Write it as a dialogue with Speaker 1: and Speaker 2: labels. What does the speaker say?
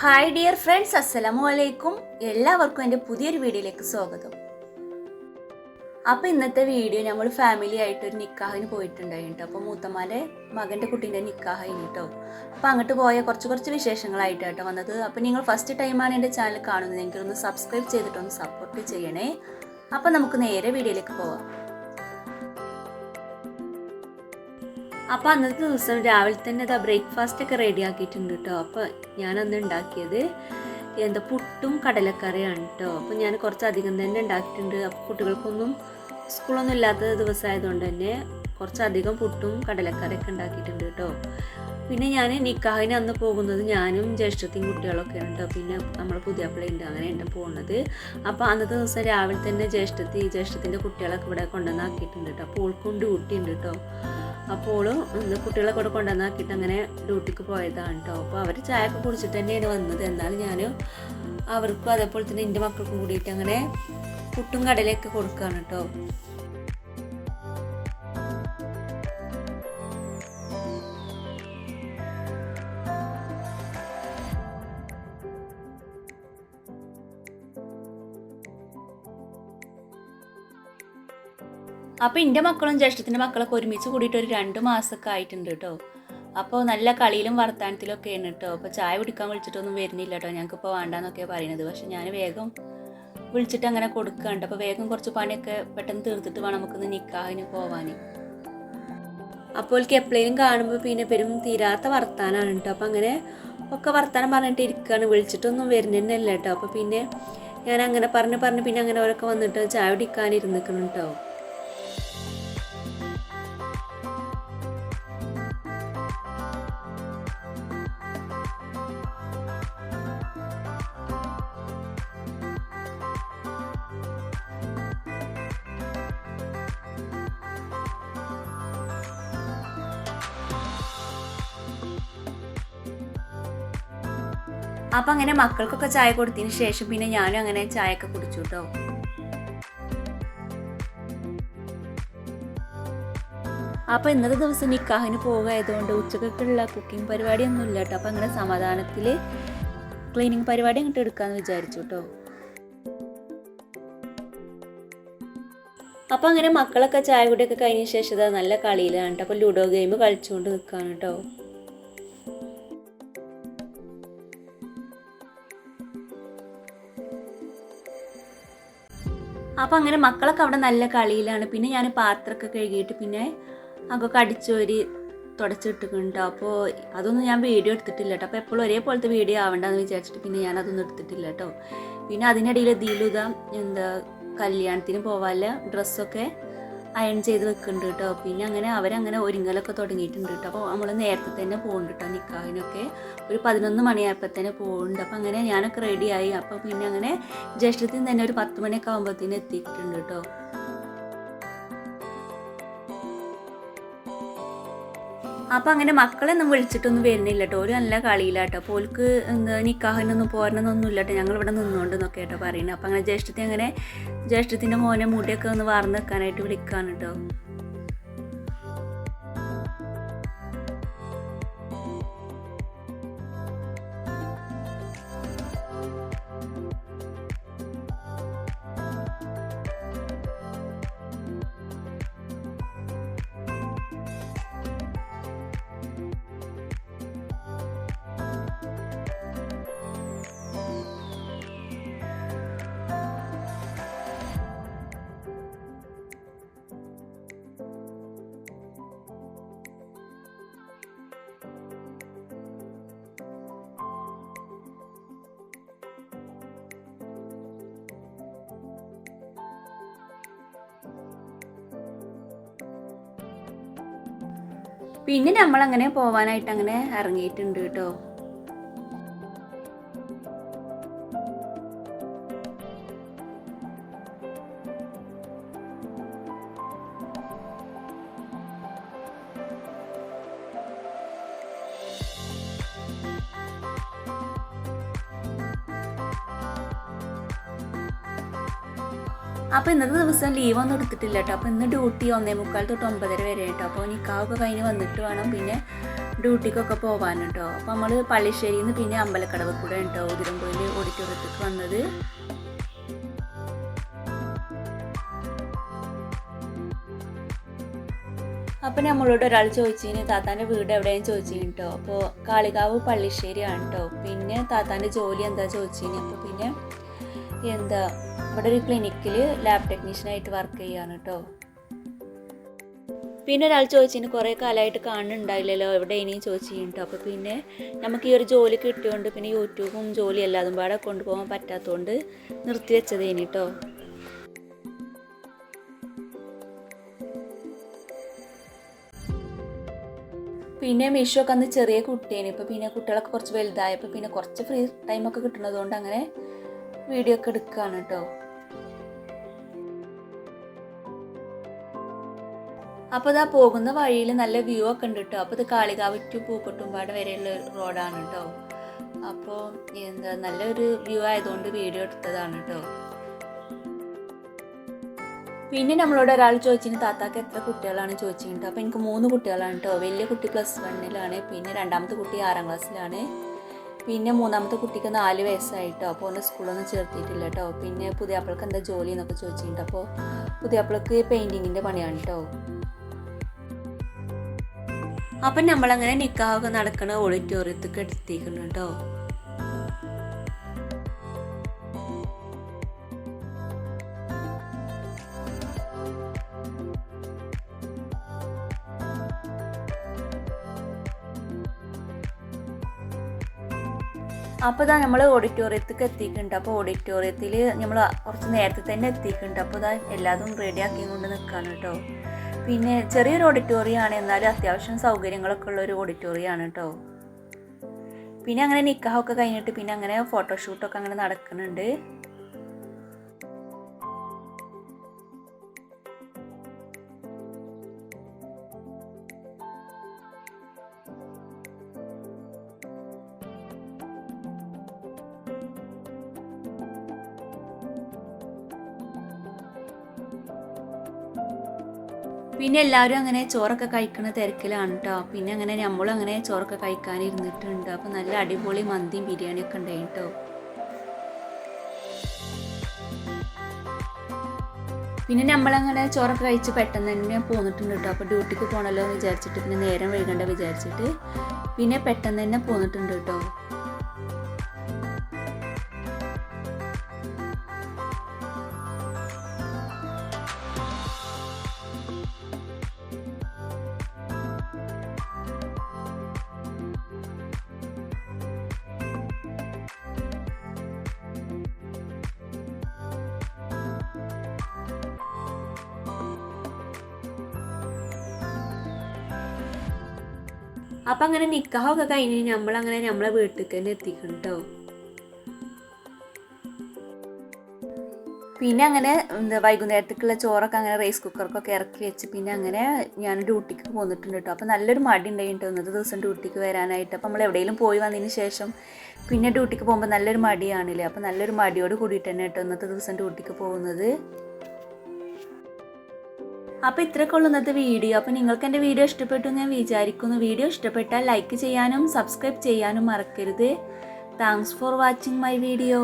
Speaker 1: Hi dear friends അസ്സലാമു അലൈക്കും എല്ലാവർക്കും എന്റെ പുതിയൊരു വീഡിയോയിലേക്ക് സ്വാഗതം. അപ്പോൾ ഇന്നത്തെ വീഡിയോ നമ്മൾ ഫാമിലി ആയിട്ട് ഒരു നിക്കാഹിന് പോയിട്ടുണ്ടായിട്ടോ അപ്പോൾ മൂത്തമാരെ മകന്റെ കുട്ടീന്റെ നിക്കാഹായിരുന്നു കേട്ടോ അപ്പോൾ അങ്ങോട്ട് പോയ കുറച്ച് കുറച്ച് വിശേഷങ്ങളായിട്ട് കേട്ടോ വന്നത്. അപ്പോൾ നിങ്ങൾ ഫസ്റ്റ് ടൈമാണ് എന്റെ ചാനൽ കാണുന്നത്. ഒന്ന് സബ്സ്ക്രൈബ് ചെയ്തിട്ടൊന്ന് സപ്പോർട്ട് ചെയ്യണേ. അപ്പോൾ നമുക്ക് നേരെ വീഡിയോയിലേക്ക് പോവാം. അപ്പോൾ അന്നത്തെ ദിവസം രാവിലെ തന്നെ അതാ ബ്രേക്ക്ഫാസ്റ്റ് ഒക്കെ റെഡി ആക്കിയിട്ടുണ്ട് കേട്ടോ അപ്പോൾ ഞാൻ അന്ന് ഉണ്ടാക്കിയത് എന്താ പുട്ടും കടലക്കറിയാണ് കേട്ടോ അപ്പോൾ ഞാൻ കുറച്ചധികം തന്നെ ഉണ്ടാക്കിയിട്ടുണ്ട്. അപ്പോൾ കുട്ടികൾക്കൊന്നും സ്കൂളൊന്നും ഇല്ലാത്ത ദിവസമായതുകൊണ്ട് തന്നെ കുറച്ചധികം പുട്ടും കടലക്കറിയൊക്കെ ഉണ്ടാക്കിയിട്ടുണ്ട് കേട്ടോ പിന്നെ ഞാൻ നിക്കാഹിന് അന്ന് പോകുന്നത് ഞാനും ജ്യേഷ്ഠത്തെയും കുട്ടികളൊക്കെ ഉണ്ട് പിന്നെ നമ്മൾ അങ്ങനെ അങ്ങനെയുണ്ട് പോകുന്നത്. അപ്പോൾ അന്നത്തെ ദിവസം രാവിലെ തന്നെ ജ്യേഷ്ഠത്തി ജ്യേഷ്ഠത്തിന്റെ കുട്ടികളൊക്കെ ഇവിടെ കൊണ്ടുവന്നാക്കിയിട്ടുണ്ട് കേട്ടോ അപ്പോൾ ഓൾക്കും ഉണ്ട് കേട്ടോ അപ്പോൾ ഒന്ന് കുട്ടികളെ കൂടെ കൊണ്ടുവന്നാക്കിയിട്ട് അങ്ങനെ ഡ്യൂട്ടിക്ക് പോയതാണ് കേട്ടോ അപ്പോൾ അവർ ചായ ഒക്കെ കുടിച്ചിട്ട് തന്നെയാണ് വന്നത്. എന്നാലും ഞാൻ അവർക്കും അതേപോലെ തന്നെ എന്റെ മക്കൾക്കും കൂടിയിട്ട് അങ്ങനെ പുട്ടും കടലയൊക്കെ കൊടുക്കുകയാണ് കേട്ടോ അപ്പോൾ എന്റെ മക്കളും ജ്യേഷ്ഠത്തിന്റെ മക്കളൊക്കെ ഒരുമിച്ച് കൂടിയിട്ട് ഒരു രണ്ട് മാസമൊക്കെ ആയിട്ടുണ്ട് കേട്ടോ അപ്പോൾ നല്ല കളിയിലും വർത്താനത്തിലും ഒക്കെയാണ് കേട്ടോ അപ്പോൾ ചായ കുടിക്കാൻ വിളിച്ചിട്ടൊന്നും വരുന്നില്ല കേട്ടോ ഞങ്ങൾക്കിപ്പോൾ വേണ്ടാന്നൊക്കെയാണ് പറയുന്നത് പക്ഷെ ഞാൻ വേഗം വിളിച്ചിട്ട് അങ്ങനെ കൊടുക്കാണ്ട്. അപ്പോൾ വേഗം കുറച്ച് പണിയൊക്കെ പെട്ടെന്ന് തീർത്തിട്ട് വേണം നമുക്കൊന്ന് നിക്കാഹിന് പോവാൻ അപ്പോൾ എപ്പോഴേലും കാണുമ്പോൾ പിന്നെ പെരും തീരാത്ത വർത്താനാണ് കേട്ടോ അപ്പോൾ അങ്ങനെ ഒക്കെ വർത്താനം പറഞ്ഞിട്ട് ഇരിക്കുകയാണ് വിളിച്ചിട്ടൊന്നും വരുന്നതന്നെയല്ല കേട്ടോ അപ്പോൾ പിന്നെ ഞാൻ അങ്ങനെ പറഞ്ഞ് പറഞ്ഞ് പിന്നെ അങ്ങനെ അവരൊക്കെ വന്നിട്ട് ചായ കുടിക്കാനിരുന്നിക്കണം കേട്ടോ അപ്പം അങ്ങനെ മക്കൾക്കൊക്കെ ചായ കൊടുത്തതിന് ശേഷം പിന്നെ ഞാനും അങ്ങനെ ചായയൊക്കെ കുടിച്ചു കേട്ടോ അപ്പോൾ ഇന്നത്തെ ദിവസം നിക്കാഹിന് പോകായതുകൊണ്ട് ഉച്ചക്കൊക്കെയുള്ള കുക്കിംഗ് പരിപാടിയൊന്നും ഇല്ല കേട്ടോ അപ്പോൾ അങ്ങനെ സമാധാനത്തിൽ ക്ലീനിങ് പരിപാടി അങ്ങോട്ട് എടുക്കാമെന്ന് വിചാരിച്ചു കേട്ടോ അപ്പോൾ അങ്ങനെ മക്കളൊക്കെ ചായ കുടിയൊക്കെ കഴിഞ്ഞ ശേഷം നല്ല കളിയിലാണ് കേട്ടോ അപ്പോൾ ലുഡോ ഗെയിം കളിച്ചുകൊണ്ട് നിൽക്കുകയാണ് കേട്ടോ അപ്പോൾ അങ്ങനെ മക്കളൊക്കെ അവിടെ നല്ല കളിയിലാണ്. പിന്നെ ഞാൻ പാത്രമൊക്കെ കഴുകിയിട്ട് പിന്നെ അതൊക്കെ അടിച്ചോരി തുടച്ചിട്ടിട്ടുണ്ട്. അപ്പോൾ അതൊന്നും ഞാൻ വീഡിയോ എടുത്തിട്ടില്ല കേട്ടോ. അപ്പോൾ എപ്പോഴും ഒരേപോലത്തെ വീഡിയോ ആവണ്ടെന്ന് വിചാരിച്ചിട്ട് പിന്നെ ഞാൻ അതൊന്നും എടുത്തിട്ടില്ല കേട്ടോ. പിന്നെ അതിനിടയിൽ ദീലുത എന്താ കല്യാണത്തിന് പോവാല്ല ഡ്രസ്സൊക്കെ അയൺ ചെയ്ത് വെക്കുന്നുണ്ട് കേട്ടോ പിന്നെ അങ്ങനെ അവരങ്ങനെ ഒരുങ്ങലൊക്കെ തുടങ്ങിയിട്ടുണ്ട് കേട്ടോ അപ്പോൾ നമ്മൾ നേരത്തെ തന്നെ പോകുന്നുണ്ട് കേട്ടോ നിൽക്കാവിനൊക്കെ ഒരു പതിനൊന്ന് മണിയായപ്പോൾ തന്നെ പോകുന്നുണ്ട് അപ്പോൾ അങ്ങനെ ഞാനൊക്കെ റെഡിയായി അപ്പോൾ പിന്നെ അങ്ങനെ ജ്യേഷ്ഠത്തിൽ തന്നെ ഒരു പത്ത് മണിയൊക്കെ ആകുമ്പോഴത്തേന് എത്തിയിട്ടുണ്ട് കേട്ടോ അപ്പം അങ്ങനെ മക്കളെയൊന്നും വിളിച്ചിട്ടൊന്നും വരുന്നില്ല കേട്ടോ ഒരു നല്ല കളിയിലാട്ടോ. അപ്പോൾ ഓൾക്ക് നിക്കാഹിനൊന്നും പോരണമെന്നൊന്നും ഇല്ല കേട്ടോ ഞങ്ങൾ ഇവിടെ നിന്നുകൊണ്ട് എന്നൊക്കെ കേട്ടോ പറയുന്നത്. അപ്പം അങ്ങനെ ജ്യേഷ്ഠത്തെ അങ്ങനെ ജ്യേഷ്ഠത്തിന്റെ മോനെ മുടിയൊക്കെ ഒന്ന് വാർന്ന് വെക്കാനായിട്ട് വിളിക്കാണ് കേട്ടോ പിന്നെ നമ്മൾ അങ്ങനെ പോവാനായിട്ട് അങ്ങനെ ഇറങ്ങിയിട്ടുണ്ട് കേട്ടോ. അപ്പോൾ ഇന്നത്തെ ദിവസം ലീവ് ഒന്നും എടുത്തിട്ടില്ല കേട്ടോ അപ്പോൾ ഇന്ന് ഡ്യൂട്ടി ഒന്നേ മുക്കാൽ തൊട്ട് ഒമ്പതര വരെ കേട്ടോ അപ്പോൾ നിക്കാവൊക്കെ കഴിഞ്ഞ് വന്നിട്ട് വേണം പിന്നെ ഡ്യൂട്ടിക്കൊക്കെ പോകാൻ കേട്ടോ അപ്പോൾ നമ്മൾ പള്ളിശ്ശേരിയിൽ നിന്ന് പിന്നെ അമ്പലക്കടവ് കൂടെ കേട്ടോ ഉതിരമ്പൊയിൽ ഓഡിറ്റോറിയത്തേക്ക് വന്നത്. അപ്പം നമ്മളോട് ഒരാൾ ചോദിച്ചിന് താത്താന്റെ വീട് എവിടെയും? ചോദിച്ചിന് കേട്ടോ അപ്പോൾ കാളികാവ് പള്ളിശ്ശേരിയാണ് കേട്ടോ പിന്നെ താത്താന്റെ ജോലി എന്താ ചോദിച്ചിന്. അപ്പോൾ പിന്നെ എന്താ ഇവിടെ ഒരു ക്ലിനിക്കിൽ ലാബ് ടെക്നീഷ്യനായിട്ട് വർക്ക് ചെയ്യാണ് കേട്ടോ പിന്നെ ഒരാൾ ചോദിച്ചിന് കുറേ കാലമായിട്ട് കാണുന്നുണ്ടായില്ലല്ലോ എവിടെ ഇനിയും ചോദിച്ചിട്ടുണ്ട് അപ്പോൾ പിന്നെ നമുക്ക് ഈ ഒരു ജോലി കിട്ടിയോണ്ട് പിന്നെ യൂട്യൂബും ജോലി എല്ലാതും പാടെ കൊണ്ടുപോകാൻ പറ്റാത്തതുകൊണ്ട് നിർത്തി വെച്ചതേനി കേട്ടോ പിന്നെ മീഷോ ഒക്കെ അന്ന് ചെറിയ കുട്ടിയാണ് ഇപ്പോൾ പിന്നെ കുട്ടികളൊക്കെ കുറച്ച് വലുതായപ്പോൾ പിന്നെ കുറച്ച് ഫ്രീ ടൈമൊക്കെ കിട്ടുന്നതുകൊണ്ട് അങ്ങനെ വീഡിയോ ഒക്കെ എടുക്കുകയാണ് കേട്ടോ അപ്പോൾ ഇതാ പോകുന്ന വഴിയിൽ നല്ല വ്യൂ ഒക്കെ ഉണ്ട് കേട്ടോ അപ്പോൾ ഇത് കാളികാവ് ടു പൂക്കൊട്ടുംപാട് വരെയുള്ള റോഡാണ് കേട്ടോ അപ്പോൾ എന്താ നല്ലൊരു വ്യൂ ആയതുകൊണ്ട് വീഡിയോ എടുത്തതാണ് കേട്ടോ പിന്നെ നമ്മളോട് ഒരാൾ ചോദിച്ചിന് താത്താക്ക് എത്ര കുട്ടികളാണ്? ചോദിച്ചിട്ടുണ്ട് അപ്പോൾ എനിക്ക് മൂന്ന് കുട്ടികളാണ് കേട്ടോ വലിയ കുട്ടി പ്ലസ് വണ്ണിലാണ് പിന്നെ രണ്ടാമത്തെ കുട്ടി ആറാം ക്ലാസ്സിലാണ് പിന്നെ മൂന്നാമത്തെ കുട്ടിക്ക് നാല് വയസ്സായിട്ടോ. അപ്പോൾ ഒന്ന് സ്കൂളൊന്നും ചേർത്തിട്ടില്ല കേട്ടോ പിന്നെ പുതിയാപ്പിളക്ക് എന്താ ജോലി എന്നൊക്കെ ചോദിച്ചിട്ടുണ്ട്. അപ്പോൾ പുതിയാപ്പിളക്ക് പെയിന്റിങ്ങിന്റെ പണിയാണ് കേട്ടോ അപ്പം നമ്മളങ്ങനെ നിക്കാവൊക്കെ നടക്കണ ഓഡിറ്റോറിയത്തേക്ക് എടുത്തേക്കുന്നു കേട്ടോ അപ്പോൾ ഇതാ നമ്മൾ ഓഡിറ്റോറിയത്തേക്ക് എത്തിയിട്ടുണ്ട്. അപ്പോൾ ഓഡിറ്റോറിയത്തിൽ നമ്മൾ കുറച്ച് നേരത്തെ തന്നെ എത്തിയിട്ടുണ്ട്. അപ്പോൾ ഇതാ എല്ലാതും റെഡി ആക്കി കൊണ്ട് നിൽക്കുകയാണ് കേട്ടോ പിന്നെ ചെറിയൊരു ഓഡിറ്റോറിയം ആണ്. എന്നാലും അത്യാവശ്യം സൗകര്യങ്ങളൊക്കെ ഉള്ള ഒരു ഓഡിറ്റോറിയം ആണ് കേട്ടോ പിന്നെ അങ്ങനെ നിക്കാഹൊക്കെ കഴിഞ്ഞിട്ട് പിന്നെ അങ്ങനെ ഫോട്ടോഷൂട്ടൊക്കെ അങ്ങനെ നടക്കുന്നുണ്ട്. പിന്നെ എല്ലാവരും അങ്ങനെ ചോറൊക്കെ കഴിക്കുന്ന തിരക്കിലാണ് കേട്ടോ പിന്നെ അങ്ങനെ നമ്മളും അങ്ങനെ ചോറൊക്കെ കഴിക്കാനിരുന്നിട്ടുണ്ട്. അപ്പോൾ നല്ല അടിപൊളി മന്തിയും ബിരിയാണിയൊക്കെ ഉണ്ടായി കേട്ടോ പിന്നെ നമ്മളങ്ങനെ ചോറൊക്കെ കഴിച്ച് പെട്ടെന്ന് തന്നെ പോന്നിട്ടുണ്ട് കേട്ടോ അപ്പോൾ ഡ്യൂട്ടിക്ക് പോകണമല്ലോ എന്ന് വിചാരിച്ചിട്ട് പിന്നെ നേരം വൈകണ്ട വിചാരിച്ചിട്ട് പിന്നെ പെട്ടെന്ന് തന്നെ പോന്നിട്ടുണ്ട് കേട്ടോ അപ്പം അങ്ങനെ നിക്കാഹൊക്കെ കഴിഞ്ഞ് നമ്മളങ്ങനെ നമ്മളെ വീട്ടിൽ തന്നെ എത്തിക്കണം കേട്ടോ പിന്നെ അങ്ങനെ എന്താ വൈകുന്നേരത്തേക്കുള്ള ചോറൊക്കെ അങ്ങനെ റൈസ് കുക്കർക്കൊക്കെ ഇറക്കി വെച്ച് പിന്നെ അങ്ങനെ ഞാൻ ഡ്യൂട്ടിക്ക് പോന്നിട്ടുണ്ട് കേട്ടോ അപ്പോൾ നല്ലൊരു മടി ഉണ്ടായിട്ടോ ഇന്നത്തെ ദിവസം ഡ്യൂട്ടിക്ക് വരാനായിട്ട്. അപ്പോൾ നമ്മൾ എവിടെയെങ്കിലും പോയി വന്നതിന് ശേഷം പിന്നെ ഡ്യൂട്ടിക്ക് പോകുമ്പോൾ നല്ലൊരു മടിയാണല്ലേ? അപ്പോൾ നല്ലൊരു മടിയോട് കൂടിയിട്ട് തന്നെ കേട്ടോ ഇന്നത്തെ ദിവസം ഡ്യൂട്ടിക്ക് പോകുന്നത്. അപ്പോൾ ഇത്രയൊക്കെ ഉള്ളൂ ഇന്നത്തെ വീഡിയോ. അപ്പോൾ നിങ്ങൾക്ക് എന്റെ വീഡിയോ ഇഷ്ടപ്പെട്ടു ഞാൻ വിചാരിക്കുന്നു. വീഡിയോ ഇഷ്ടപ്പെട്ടാൽ ലൈക്ക് ചെയ്യാനും സബ്സ്ക്രൈബ് ചെയ്യാനും മറക്കരുത്. Thanks for watching my video